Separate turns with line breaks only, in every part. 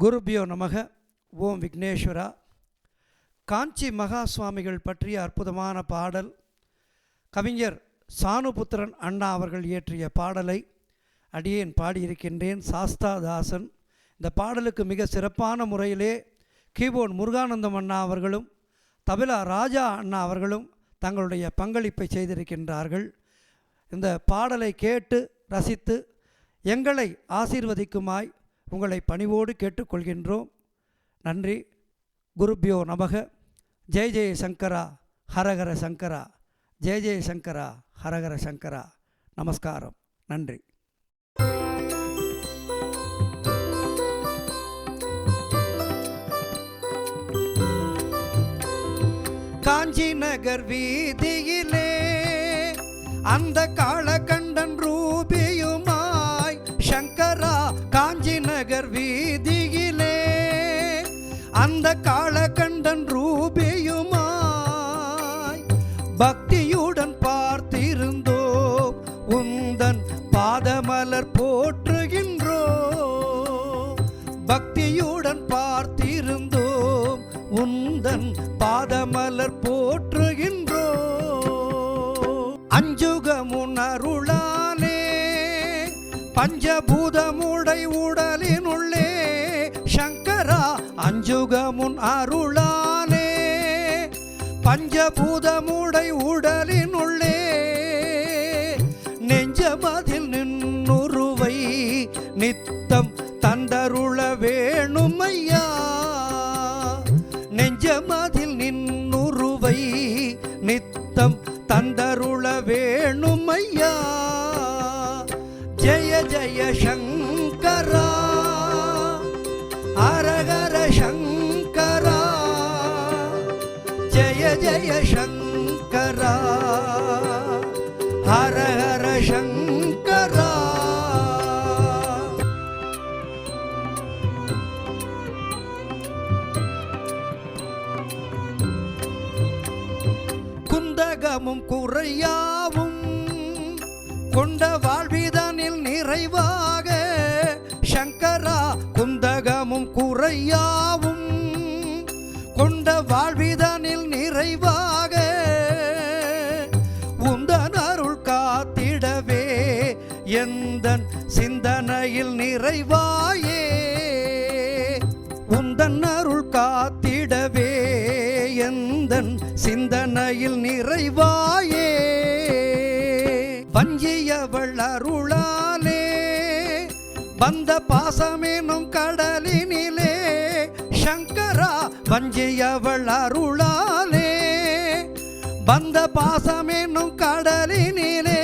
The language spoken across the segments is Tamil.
குருபியோ நமக ஓம் விக்னேஸ்வரா. காஞ்சி மகா சுவாமிகள் பற்றிய அற்புதமான பாடல் கவிஞர் சானுபுத்திரன் அண்ணா அவர்கள் இயற்றிய பாடலை அடியேன் பாடியிருக்கின்றேன் சாஸ்தாதாசன் இந்த பாடலுக்கு மிக சிறப்பான முறையிலே கீபோர்ட் முருகானந்தம் அண்ணா அவர்களும் தபிலா ராஜா அண்ணா அவர்களும் தங்களுடைய பங்களிப்பை செய்திருக்கின்றார்கள். இந்த பாடலை கேட்டு ரசித்து எங்களை ஆசீர்வதிக்குமாய் உங்களை பணிவோடு கேட்டுக்கொள்கின்றோம். நன்றி. குருபியோ நமக. ஜெய ஜெய சங்கரா ஹரஹர சங்கரா. ஜெய ஜெய சங்கரா ஹரஹர சங்கரா. நமஸ்காரம். நன்றி. காஞ்சி நகர் வீதியிலே அந்த காளகண்டன் அந்த காளகண்டன் ரூபியுமாய் பக்தியுடன் பார்த்திருந்தோம் உந்தன் பாதமலர் போற்றுகின்றோம் பக்தியுடன் பார்த்திருந்தோம் உந்தன் பாதமலர் போற்றுகின்றோம் அஞ்சுகமுன் அருளாலே பஞ்சபூதமுடை உடலினுள்ளே அருளாலே பஞ்சபூதமுடை உடலினுள்ளே நெஞ்சமதில் நின்னுருவை நித்தம் தந்தருள வேணுமையா? நெஞ்சமதில் நின்னுருவை நித்தம் தந்தருள வேணுமையா? ஜய ஜய சங்கரா குறையாவும் கொண்ட வாழ்விதனில் நிறைவாக சங்கரா குந்தகமும் குறையாவும் கொண்ட வாழ்விதனில் நிறைவாக உந்தன் அருள் காத்திடவே எந்த சிந்தனையில் நிறைவாயே? உந்தன் அருள் காத்திடவே எந்தன் சிந்தனையில் நிறைவாயே? பஞ்சியவள் அருளாலே வந்த பாசமெனும் கடலினிலே சங்கரா வஞ்சியவள் அருளாலே வந்த பாசமெனும் கடலினிலே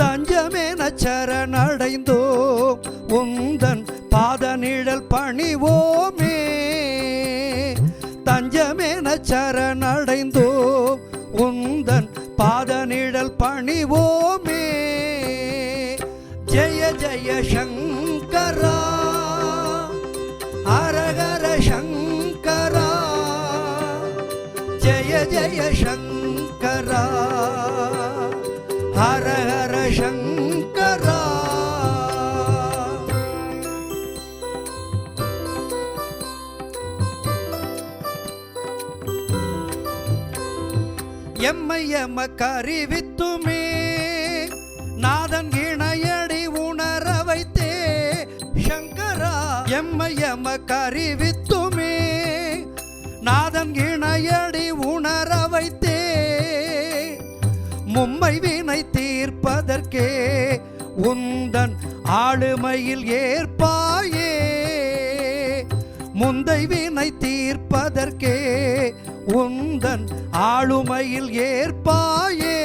தஞ்சமென சரணடைந்தோம் உந்தன் பாத நிழல் பணிவோமே தஞ்சமென சரணடைந்தோம். பணிவோமே. ஜய ஜய சங்க எம்மை எமக்கு அறிவித்துமே நாதன் இணையடி உணர வைத்தே. சங்கரா எம்மை எமக்கு அறிவித்துமே நாதன் இணையடி உணர வைத்தே. மும்மை வினை தீர்ப்பதற்கே உந்தன் ஆளுமையில் ஏற்பாயே. முந்தை வினை தீர்ப்பதற்கே உந்தன் ஆளுமையில் ஏற்பாயே.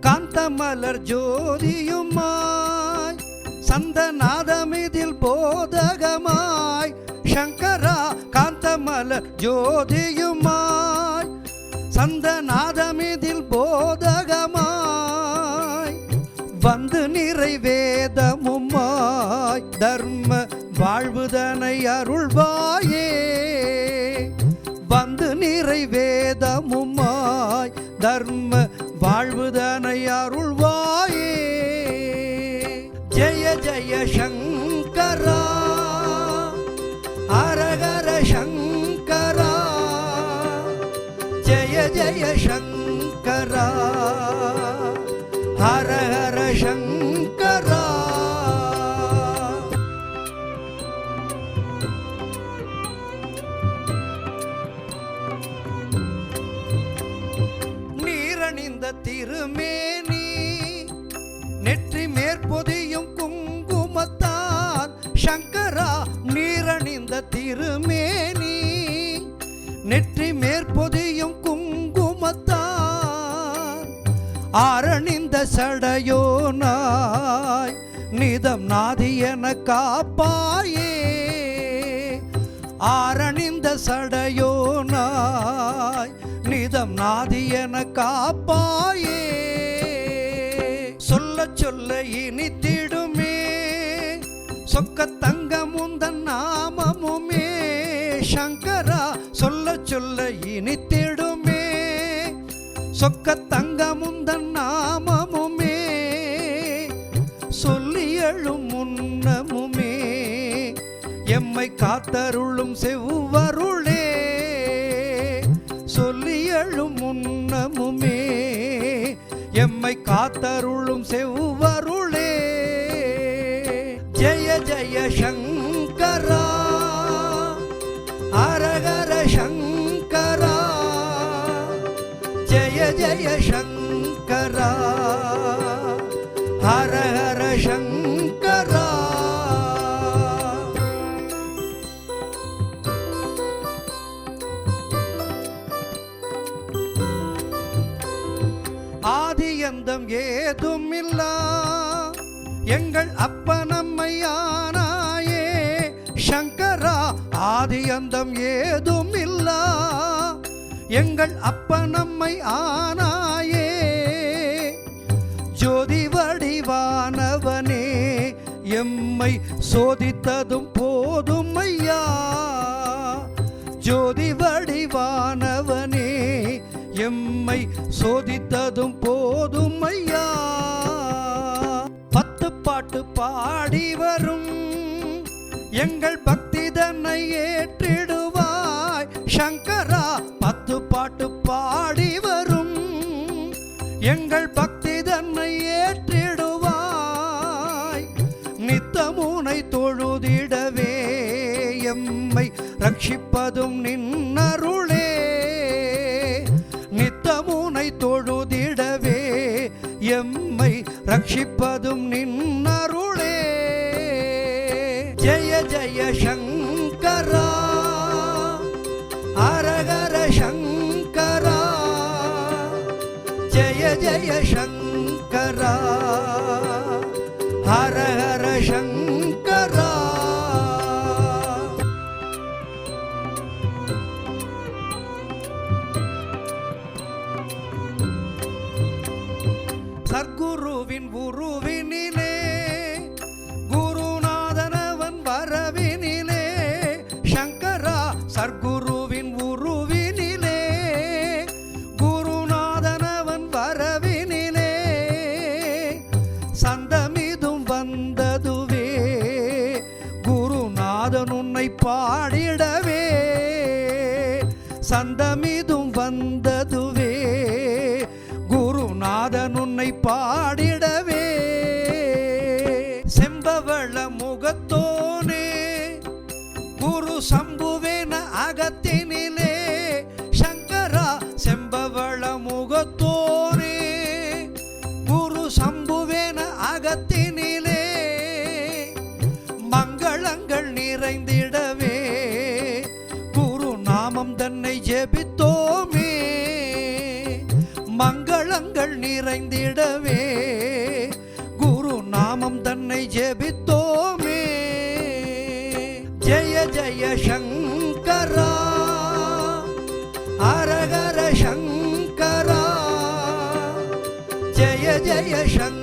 காந்தமலர் ஜோதியுமாய் சந்தநாதமிதில் போதகமாய் சங்கரா காந்தமலர் ஜோதியுமாய் சந்தநாதமிதில் போதகமாய் வந்து நிறைவேதமுமாய் தர்ம வாழ்வுதனை அருள்வாயே. வந்து நிறைவேதமுமாய் தர்ம வாழ்வுதனை அருள்வாயே. ஜெய ஜெய சங்கரா. நெற்றி மேற்பொதியும் குங்குமத்தான் சங்கரா நீரணிந்த திருமேனி. நெற்றி மேற்பொதியும் குங்குமத்தான் ஆரணிந்த சடையோ நாய் நிதம் நாதி என காப்பாயே. ஆரணிந்த சடையோ நாய் நிதம் நாதி என காப்பாயே. இனித்திடுமே சொக்க தங்க முந்தன் நாமமுமே. சங்கரா சொல்ல சொல்ல இனித்திடுமே சொக்க தங்க முந்தன் நாமமுமே. சொல்லி எழும் முன்னமுமே. எம்மை காத்தருளும் செவ்வருளே. சொல்லி எழும் முன்னமுமே. எம்மை காத்தருளும் செவ்வரு சங்கரா ஹரஹர சங்கரா ஜெய ஜெய சங்கரா ஹரஹர சங்கரா ஆதியந்தம் ஏதும் இல்லா எங்கள் சங்கரா அந்தம் ஏதும் இல்லா எங்கள் அப்ப நம்மை ஆனாயே. ஜோதி வடிவானவனே எம்மை சோதித்ததும் போதும் ஐயா ஜோதி வடிவானவனே எம்மை சோதித்ததும் போதும் ஐயா பத்து பாட்டு பாடி வரும். எங்கள் பக் என்னை ஏற்றிடுவாய். சங்கரா பத்து பாட்டு பாடி வரும். எங்கள் பக்தி தன்னை ஏற்றிடுவாய். நித்தமுனை தொழுதிடவே எம்மை ரட்சிப்பதும் நின்னருளே. நித்தமுனை தொழுதிடவே எம்மை ரட்சிப்பதும் நின்னருளே. ஜெய ஜெய சங்கரா ஹரஹர சங்கரா. ஜெய ஜெய சங்கரா ஹரஹர சங்கரா. சர்க்குருவின் உருவினிலே சந்தமிதும் வந்ததுவே குருநாதன் உன்னை பாடிடவே. செம்பவள முகத்தோனே குரு சம்புவேன அகத்தினிலே. சங்கரா செம்பவள முகத்தோனே குரு சம்புவேன அகத்தினிலே. மங்களங்கள் நிறைந்திடவே. ஜெபித்தோமே மங்களங்கள் நிறைந்திடவே. குரு நாமம் தன்னை ஜெபித்தோமே. ஜெய ஜெய சங்கரா. அரகர சங்கரா. ஜெய ஜெய சங்கரா.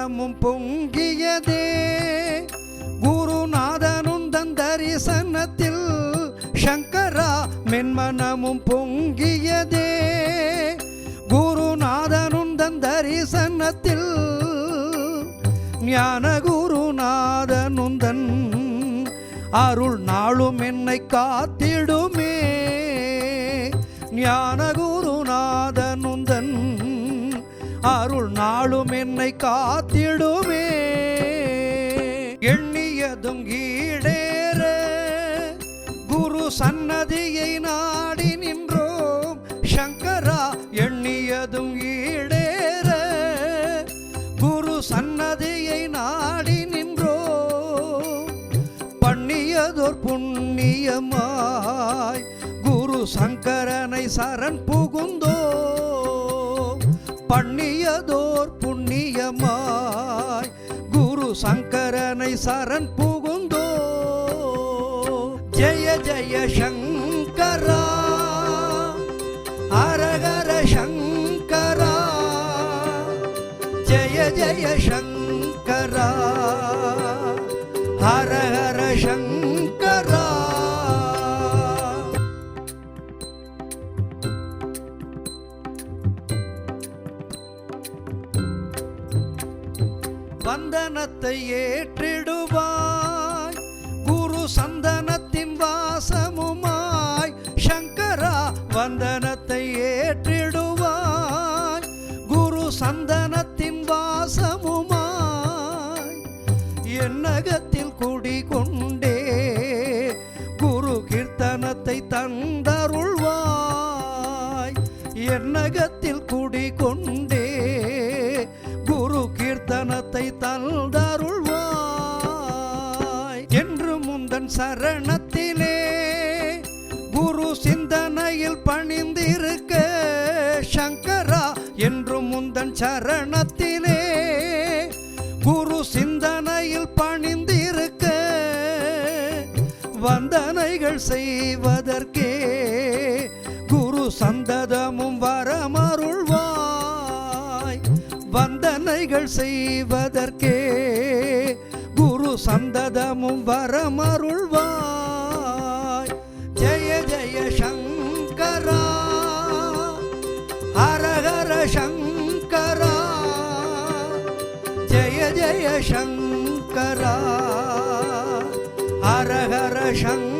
மனமும் பொங்கியதே. குருநாதனுந்தன் தரிசனத்தில் சங்கரா மென்மனமும் பொங்கியதே. குருநாதனுந்தன் தரிசனத்தில் ஞான குருநாதனுந்தன் அருள் நாளும் என்னை காத்திடுமே. ஞான குருநாதனு அருள் நாளும் என்னை காத்திடுமே. எண்ணியதும் ஈடேற. குரு சன்னதியை நாடி நின்றோம். சங்கரா எண்ணியதும் ஈடேற. குரு சன்னதியை நாடி நின்றோம். பண்ணியதோர் புண்ணியமாய் குரு சங்கரனை சரண் புகுந்தோ பண்ணியதோர் புண்ணியமாய் குரு சங்கரனை சரண் புகுந்தோ ஜெய ஜெய சங்கரா. வந்தனத்தை ஏற்றிடுவாய். குரு சந்தனத்தின் வாசமுமாய். சங்கரா வந்தனத்தை ஏற்றிடுவாய். குரு சந்தனத்தின் வாசமுமாய். என்னகத்தில் குடிகொண்டே. குரு கீர்த்தனத்தை தந்தருள்வாய். என்னகத்தில் கு பணிந்திருக்க சங்கரா என்று முந்தன் சரணத்திலே குரு சிந்தனையில் பணிந்திருக்க வந்தனைகள் செய்வதற்கே குரு சந்ததமும் வரமருள்வாய். வந்தனைகள் செய்வதற்கே குரு சந்ததமும் வரமருள்வாய். ஜெய ஜெய சங்கரா ஹரஹர சங்கரா ஜெய ஜெய சங்கரா ஹரஹர சங்கரா